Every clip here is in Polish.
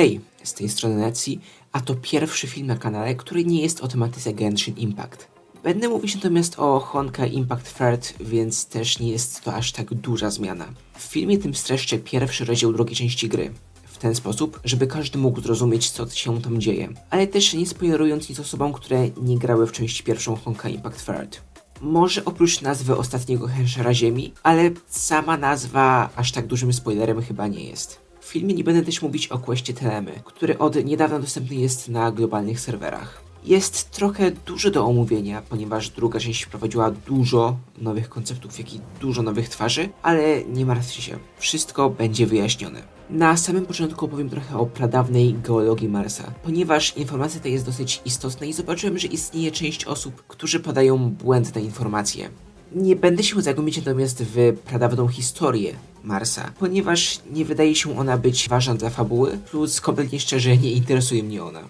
Hej, z tej strony Netsi, a to pierwszy film na kanale, który nie jest o tematyce Genshin Impact. Będę mówić natomiast o Honkai Impact Third, więc też nie jest to aż tak duża zmiana. W filmie tym streszczę pierwszy rozdział drugiej części gry. W ten sposób, żeby każdy mógł zrozumieć, co się tam dzieje, ale też nie spoilerując nic osobom, które nie grały w część pierwszą Honkai Impact Third. Może oprócz nazwy ostatniego Henshara Ziemi, ale sama nazwa aż tak dużym spoilerem chyba nie jest. Filmie nie będę też mówić o questie Telemy, który od niedawna dostępny jest na globalnych serwerach. Jest trochę dużo do omówienia, ponieważ druga część wprowadziła dużo nowych konceptów, jak i dużo nowych twarzy, ale nie martwcie się, wszystko będzie wyjaśnione. Na samym początku opowiem trochę o pradawnej geologii Marsa, ponieważ informacja ta jest dosyć istotna i zobaczyłem, że istnieje część osób, którzy podają błędne informacje. Nie będę się zagłębiać natomiast w pradawną historię Marsa, ponieważ nie wydaje się ona być ważna dla fabuły, plus kompletnie szczerze nie interesuje mnie ona.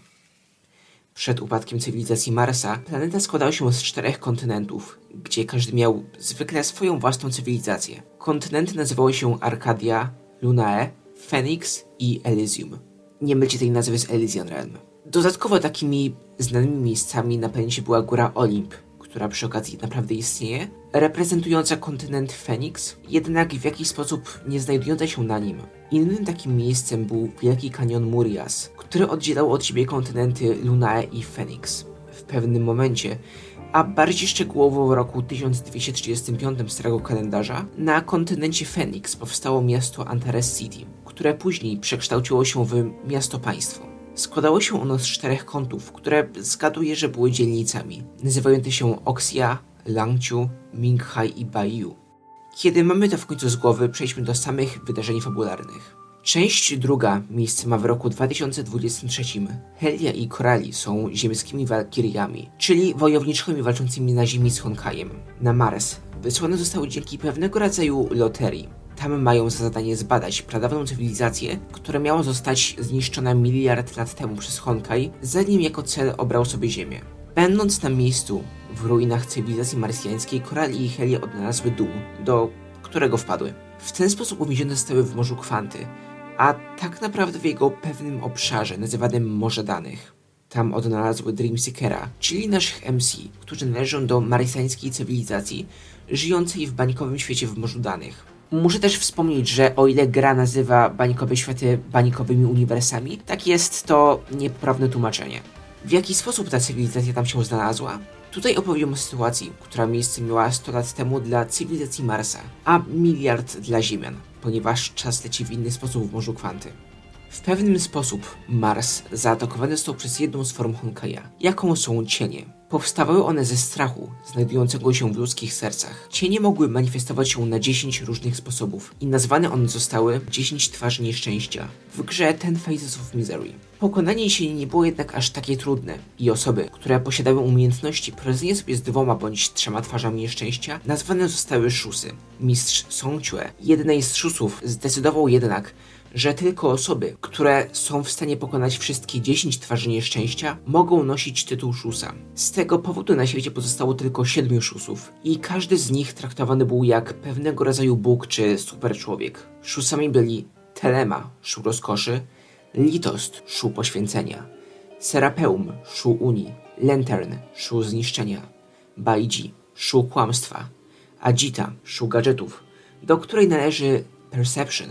Przed upadkiem cywilizacji Marsa, planeta składała się z czterech kontynentów, gdzie każdy miał zwykle swoją własną cywilizację. Kontynenty nazywały się Arcadia, Lunae, Phoenix i Elysium. Nie mylcie tej nazwy z Elysian Realm. Dodatkowo takimi znanymi miejscami na planecie była góra Olimp, która przy okazji naprawdę istnieje, reprezentująca kontynent Phoenix, jednak w jakiś sposób nie znajdująca się na nim. Innym takim miejscem był Wielki Kanion Murias, który oddzielał od siebie kontynenty Lunae i Phoenix. W pewnym momencie, a bardziej szczegółowo w roku 1235 starego kalendarza, na kontynencie Phoenix powstało miasto Antares City, które później przekształciło się w miasto-państwo. Składało się ono z czterech kątów, które zgaduję, że były dzielnicami, nazywające się Oxia, Langqiu, Minghai i Baiyu. Kiedy mamy to w końcu z głowy, przejdźmy do samych wydarzeń fabularnych. Część druga miejsce ma w roku 2023. Helia i Korali są ziemskimi walkiriami, czyli wojowniczkami walczącymi na ziemi z Honkajem. Na Mars wysłane zostały dzięki pewnego rodzaju loterii. Tam mają za zadanie zbadać pradawną cywilizację, która miała zostać zniszczona miliard lat temu przez Honkai, zanim jako cel obrał sobie Ziemię. Będąc na miejscu, w ruinach cywilizacji marsjańskiej, Korali i Helia odnalazły dół, do którego wpadły. W ten sposób uwięzione zostały w Morzu Kwanty, a tak naprawdę w jego pewnym obszarze nazywanym Morze Danych. Tam odnalazły Dreamseekera, czyli naszych MC, którzy należą do marsjańskiej cywilizacji, żyjącej w bańkowym świecie w Morzu Danych. Muszę też wspomnieć, że o ile gra nazywa bańkowe światy bańkowymi uniwersami, tak jest to niepoprawne tłumaczenie. W jaki sposób ta cywilizacja tam się znalazła? Tutaj opowiem o sytuacji, która miejsce miała 100 lat temu dla cywilizacji Marsa, a miliard dla Ziemian, ponieważ czas leci w inny sposób w Morzu Kwanty. W pewnym sposób Mars zaatakowany został przez jedną z form Honkaja, jaką są cienie. Powstawały one ze strachu, znajdującego się w ludzkich sercach. Cienie mogły manifestować się na 10 różnych sposobów i nazwane one zostały 10 twarzy nieszczęścia w grze Ten Faces of Misery. Pokonanie cieni nie było jednak aż takie trudne i osoby, które posiadały umiejętności poradzenia sobie z dwoma bądź trzema twarzami nieszczęścia, nazwane zostały szusy. Mistrz Songchue, jednej z szusów, zdecydował jednak, że tylko osoby, które są w stanie pokonać wszystkie 10 twarzy nieszczęścia, mogą nosić tytuł szusa. Z tego powodu na świecie pozostało tylko 7 szusów i każdy z nich traktowany był jak pewnego rodzaju bóg czy superczłowiek. Szusami byli Telema, szu rozkoszy, Litost, szu poświęcenia, Serapeum, szu unii, Lantern, szu zniszczenia, Baiji, szu kłamstwa, Agita, szu gadżetów, do której należy Perception,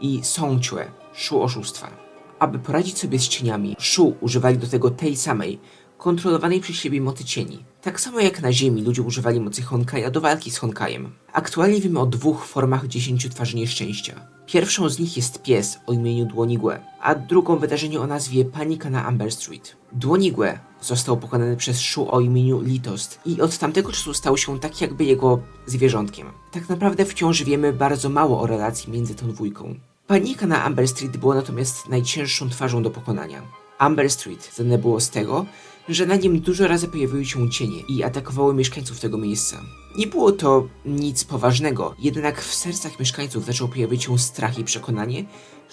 i Songchue, szu oszustwa. Aby poradzić sobie z cieniami, szu używali do tego tej samej, kontrolowanej przez siebie mocy cieni. Tak samo jak na Ziemi ludzie używali mocy Honkaja do walki z Honkajem. Aktualnie wiemy o dwóch formach dziesięciu twarzy nieszczęścia. Pierwszą z nich jest pies o imieniu Dłonigue, a drugą wydarzenie o nazwie Panika na Amber Street. Dłonigue został pokonany przez Shu o imieniu Litost i od tamtego czasu stał się tak jakby jego zwierzątkiem. Tak naprawdę wciąż wiemy bardzo mało o relacji między tą dwójką. Panika na Amber Street była natomiast najcięższą twarzą do pokonania. Amber Street znane było z tego, że na nim dużo razy pojawiły się cienie i atakowały mieszkańców tego miejsca. Nie było to nic poważnego, jednak w sercach mieszkańców zaczął pojawić się strach i przekonanie,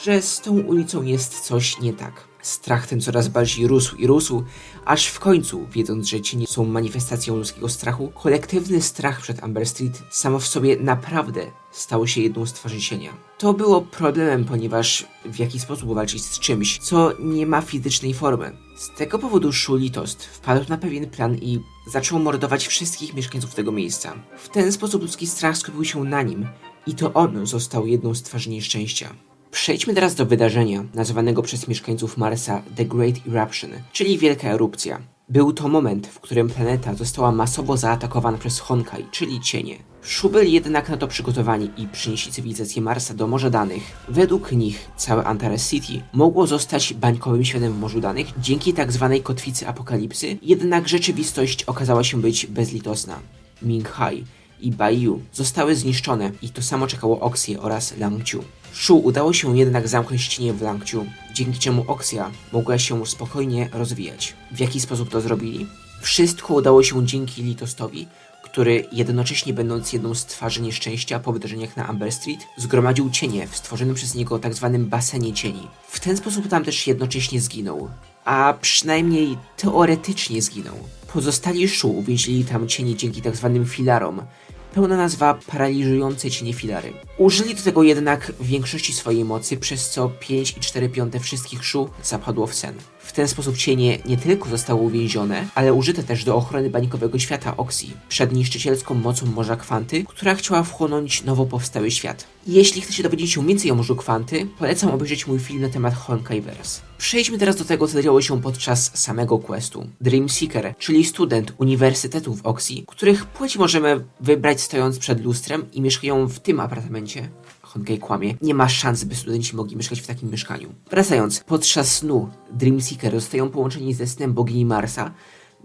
że z tą ulicą jest coś nie tak. Strach ten coraz bardziej rósł i rósł, aż w końcu, wiedząc, że cienie są manifestacją ludzkiego strachu, kolektywny strach przed Amber Street samo w sobie naprawdę stało się jedną z twarzy cienia. To było problemem, ponieważ w jaki sposób walczyć z czymś, co nie ma fizycznej formy. Z tego powodu Shulitost wpadł na pewien plan i zaczął mordować wszystkich mieszkańców tego miejsca. W ten sposób ludzki strach skupił się na nim i to on został jedną z twarzy nieszczęścia. Przejdźmy teraz do wydarzenia nazywanego przez mieszkańców Marsa The Great Eruption, czyli Wielka Erupcja. Był to moment, w którym planeta została masowo zaatakowana przez Honkai, czyli cienie. Shu byli jednak na to przygotowani i przynieśli cywilizację Marsa do Morza Danych. Według nich całe Antares City mogło zostać bańkowym światem w Morzu Danych dzięki tak zwanej kotwicy apokalipsy, jednak rzeczywistość okazała się być bezlitosna. Ming Hai i Baiyu zostały zniszczone i to samo czekało Oxie oraz Langqiu. Shu udało się jednak zamknąć cienie w Langqiu, dzięki czemu Oxia mogła się spokojnie rozwijać. W jaki sposób to zrobili? Wszystko udało się dzięki Litostowi, który jednocześnie będąc jedną z twarzy nieszczęścia po wydarzeniach na Amber Street, zgromadził cienie w stworzonym przez niego tak zwanym basenie cieni. W ten sposób tam też jednocześnie zginął, a przynajmniej teoretycznie zginął. Pozostali Shu uwięzili tam cienie dzięki tak zwanym filarom, pełna nazwa paraliżujące cienie filary. Użyli do tego jednak większości swojej mocy, przez co 5 i 4 piąte wszystkich szu zapadło w sen. W ten sposób cienie nie tylko zostały uwięzione, ale użyte też do ochrony bańkowego świata Oxy przed niszczycielską mocą Morza Kwanty, która chciała wchłonąć nowo powstały świat. Jeśli chcecie dowiedzieć się więcej o Morzu Kwanty, polecam obejrzeć mój film na temat Honkaiverse. Przejdźmy teraz do tego, co działo się podczas samego questu. Dream Seeker, czyli student Uniwersytetu w Oxy, których płeć możemy wybrać stojąc przed lustrem i mieszkają w tym apartamencie. Honkai kłamie. Nie ma szans, by studenci mogli mieszkać w takim mieszkaniu. Wracając, podczas snu Dreamseeker zostają połączeni ze snem bogini Marsa,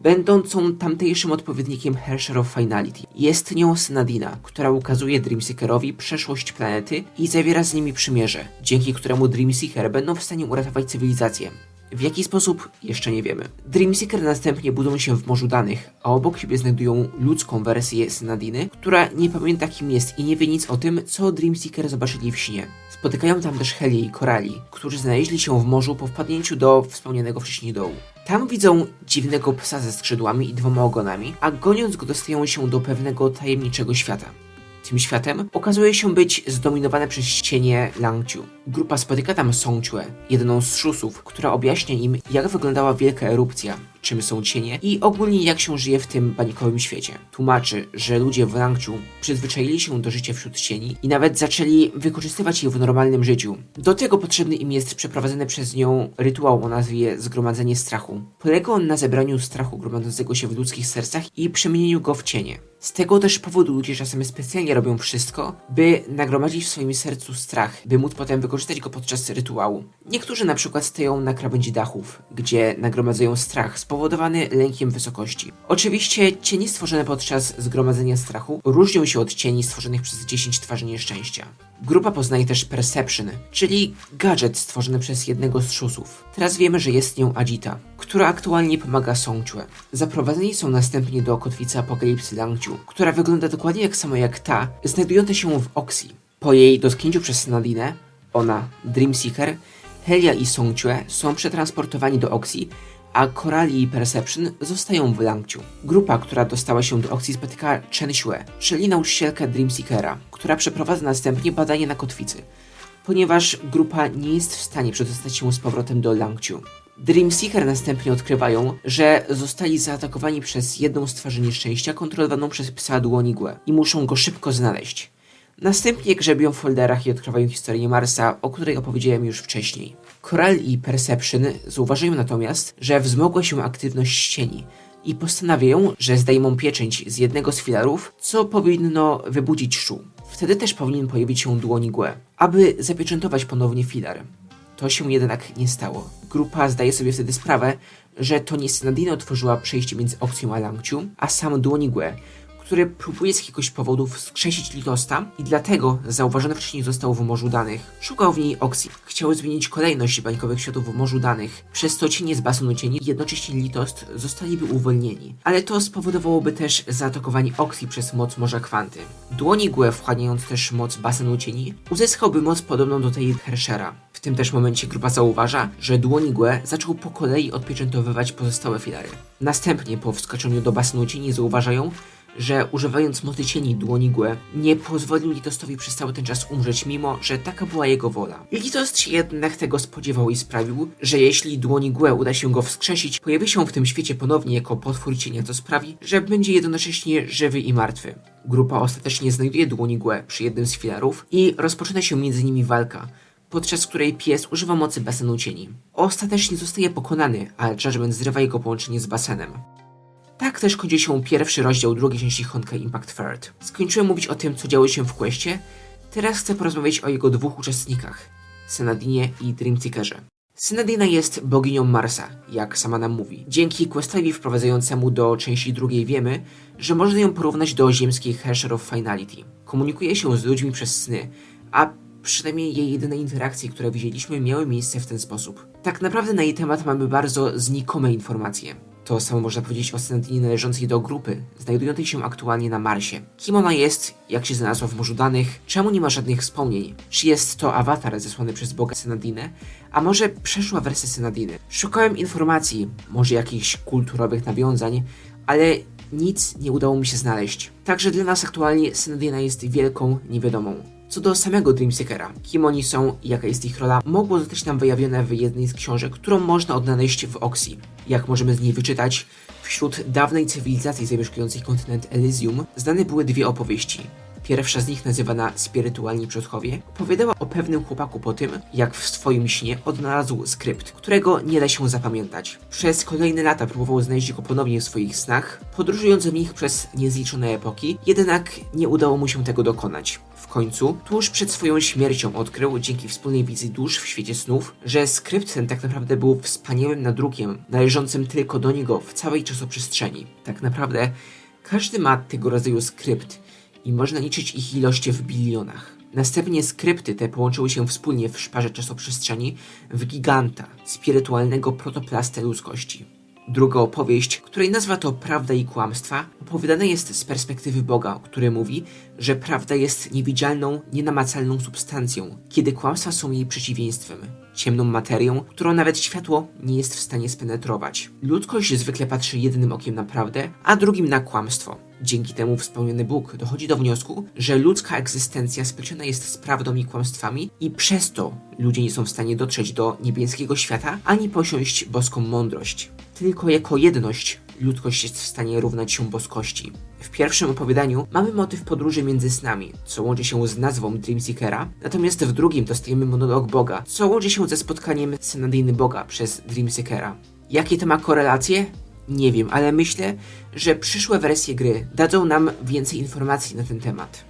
będącą tamtejszym odpowiednikiem Hersher Finality. Jest nią Synadina, która ukazuje Dreamseekerowi przeszłość planety i zawiera z nimi przymierze, dzięki któremu Dreamseeker będą w stanie uratować cywilizację. W jaki sposób? Jeszcze nie wiemy. Dreamseeker następnie budzą się w morzu danych, a obok siebie znajdują ludzką wersję Synadiny, która nie pamięta kim jest i nie wie nic o tym, co Dreamseeker zobaczyli w śnie. Spotykają tam też Helię i Korali, którzy znaleźli się w morzu po wpadnięciu do wspomnianego wcześniej dołu. Tam widzą dziwnego psa ze skrzydłami i dwoma ogonami, a goniąc go dostają się do pewnego tajemniczego świata. Tym światem okazuje się być zdominowane przez cienie Langqiu. Grupa spotyka tam Songchue, jedną z szusów, która objaśnia im, jak wyglądała wielka erupcja, czym są cienie i ogólnie jak się żyje w tym banikowym świecie. Tłumaczy, że ludzie w Langqiu przyzwyczaili się do życia wśród cieni i nawet zaczęli wykorzystywać je w normalnym życiu. Do tego potrzebny im jest przeprowadzony przez nią rytuał o nazwie Zgromadzenie Strachu. Polega on na zebraniu strachu gromadzącego się w ludzkich sercach i przemienieniu go w cienie. Z tego też powodu ludzie czasem specjalnie robią wszystko, by nagromadzić w swoim sercu strach, by móc potem wykorzystać go podczas rytuału. Niektórzy na przykład stoją na krawędzi dachów, gdzie nagromadzają strach spowodowany lękiem wysokości. Oczywiście cienie stworzone podczas zgromadzenia strachu różnią się od cieni stworzonych przez 10 twarzy nieszczęścia. Grupa poznaje też Perception, czyli gadżet stworzony przez jednego z szusów. Teraz wiemy, że jest nią Ajita, która aktualnie pomaga Songchue. Zaprowadzeni są następnie do kotwicy apokalipsy Langqiu, która wygląda dokładnie jak samo jak ta, znajdująca się w Oxy. Po jej dotknięciu przez Nadine, ona, Dreamseeker, Helia i Songchue są przetransportowani do Oxy, a Korali i Perception zostają w Langciu. Grupa, która dostała się do Oxy spotyka Chen Xue, czyli nauczycielkę Dreamseekera, która przeprowadza następnie badanie na kotwicy, ponieważ grupa nie jest w stanie przedostać się z powrotem do Langciu. Dreamseeker następnie odkrywają, że zostali zaatakowani przez jedną z twarzy nieszczęścia kontrolowaną przez psa Dłonigłe i muszą go szybko znaleźć. Następnie grzebią w folderach i odkrywają historię Marsa, o której opowiedziałem już wcześniej. Coral i Perception zauważają natomiast, że wzmogła się aktywność cieni i postanawiają, że zdejmą pieczęć z jednego z filarów, co powinno wybudzić Shu. Wtedy też powinien pojawić się dłoni Gue, aby zapieczętować ponownie filar. To się jednak nie stało. Grupa zdaje sobie wtedy sprawę, że to nie Synadina otworzyła przejście między Oxyą a Langciu, a sam Dłoni Gue, który próbuje z jakiegoś powodu wskrzesić Litosta i dlatego zauważony wcześniej został w morzu danych. Szukał w niej Oxy. Chciał zmienić kolejność bańkowych światów w morzu danych. Przez to cienie z basenu cieni jednocześnie Litost zostaliby uwolnieni. Ale to spowodowałoby też zaatakowanie Oxy przez moc Morza Kwanty. Dłoni Gue, wchłaniając też moc basenu cieni, uzyskałby moc podobną do tej Herschera. W tym też momencie grupa zauważa, że dłoni Gue zaczął po kolei odpieczętowywać pozostałe filary. Następnie po wskoczeniu do basenu cieni zauważają, że używając mocy cieni dłoni Gue nie pozwolił Litostowi przez cały ten czas umrzeć, mimo że taka była jego wola. Litost się jednak tego spodziewał i sprawił, że jeśli dłoni Gue uda się go wskrzesić, pojawi się w tym świecie ponownie jako potwór cienia, co sprawi, że będzie jednocześnie żywy i martwy. Grupa ostatecznie znajduje dłoni Gue przy jednym z filarów i rozpoczyna się między nimi walka, podczas której pies używa mocy basenu cieni. Ostatecznie zostaje pokonany, a Judgment zrywa jego połączenie z basenem. Tak też kończy się pierwszy rozdział drugiej części Honkai Impact Third. Skończyłem mówić o tym, co działo się w questie, teraz chcę porozmawiać o jego dwóch uczestnikach, Senadinie i Dreamseekerze. Synadina jest boginią Marsa, jak sama nam mówi. Dzięki questowi wprowadzającemu do części drugiej wiemy, że można ją porównać do ziemskiej Hersher of Finality. Komunikuje się z ludźmi przez sny, a przynajmniej jej jedyne interakcje, które widzieliśmy, miały miejsce w ten sposób. Tak naprawdę na jej temat mamy bardzo znikome informacje. To samo można powiedzieć o Senatinie należącej do grupy, znajdującej się aktualnie na Marsie. Kim ona jest, jak się znalazła w morzu danych, czemu nie ma żadnych wspomnień, czy jest to awatar zesłany przez Boga Senadinę, a może przeszła wersja Senadiny. Szukałem informacji, może jakichś kulturowych nawiązań, ale nic nie udało mi się znaleźć. Także dla nas aktualnie Senadina jest wielką niewiadomą. Co do samego Dreamseekera, kim oni są i jaka jest ich rola, mogło zostać nam wyjawione w jednej z książek, którą można odnaleźć w Oxy. Jak możemy z niej wyczytać, wśród dawnej cywilizacji zamieszkującej kontynent Elysium znane były dwie opowieści. Pierwsza z nich, nazywana Spirytualni Przodkowie, opowiadała o pewnym chłopaku po tym, jak w swoim śnie odnalazł skrypt, którego nie da się zapamiętać. Przez kolejne lata próbował znaleźć go ponownie w swoich snach, podróżując w nich przez niezliczone epoki, jednak nie udało mu się tego dokonać. W końcu, tuż przed swoją śmiercią odkrył, dzięki wspólnej wizji dusz w świecie snów, że skrypt ten tak naprawdę był wspaniałym nadrukiem, należącym tylko do niego w całej czasoprzestrzeni. Tak naprawdę, każdy ma tego rodzaju skrypt i można liczyć ich ilości w bilionach. Następnie skrypty te połączyły się wspólnie w szparze czasoprzestrzeni w giganta, spirytualnego protoplastę ludzkości. Druga opowieść, której nazwa to Prawda i Kłamstwa, opowiadana jest z perspektywy Boga, który mówi, że prawda jest niewidzialną, nienamacalną substancją, kiedy kłamstwa są jej przeciwieństwem, ciemną materią, którą nawet światło nie jest w stanie spenetrować. Ludzkość zwykle patrzy jednym okiem na prawdę, a drugim na kłamstwo. Dzięki temu wspomniany Bóg dochodzi do wniosku, że ludzka egzystencja spleciona jest z prawdą i kłamstwami i przez to ludzie nie są w stanie dotrzeć do niebieskiego świata ani posiąść boską mądrość. Tylko jako jedność ludzkość jest w stanie równać się boskości. W pierwszym opowiadaniu mamy motyw podróży między snami, co łączy się z nazwą Dreamseekera, natomiast w drugim dostajemy monolog Boga, co łączy się ze spotkaniem Senadyjny Boga przez Dreamseekera. Jakie to ma korelacje? Nie wiem, ale myślę, że przyszłe wersje gry dadzą nam więcej informacji na ten temat.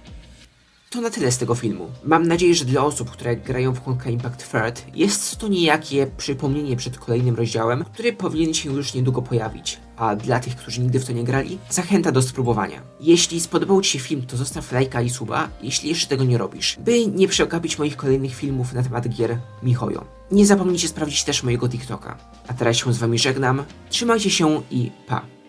To na tyle z tego filmu. Mam nadzieję, że dla osób, które grają w Honka Impact Third, jest to niejakie przypomnienie przed kolejnym rozdziałem, który powinien się już niedługo pojawić. A dla tych, którzy nigdy w to nie grali, zachęta do spróbowania. Jeśli spodobał Ci się film, to zostaw lajka i suba, jeśli jeszcze tego nie robisz, by nie przegapić moich kolejnych filmów na temat gier Mihoyo. Nie zapomnijcie sprawdzić też mojego TikToka. A teraz się z Wami żegnam, trzymajcie się i pa!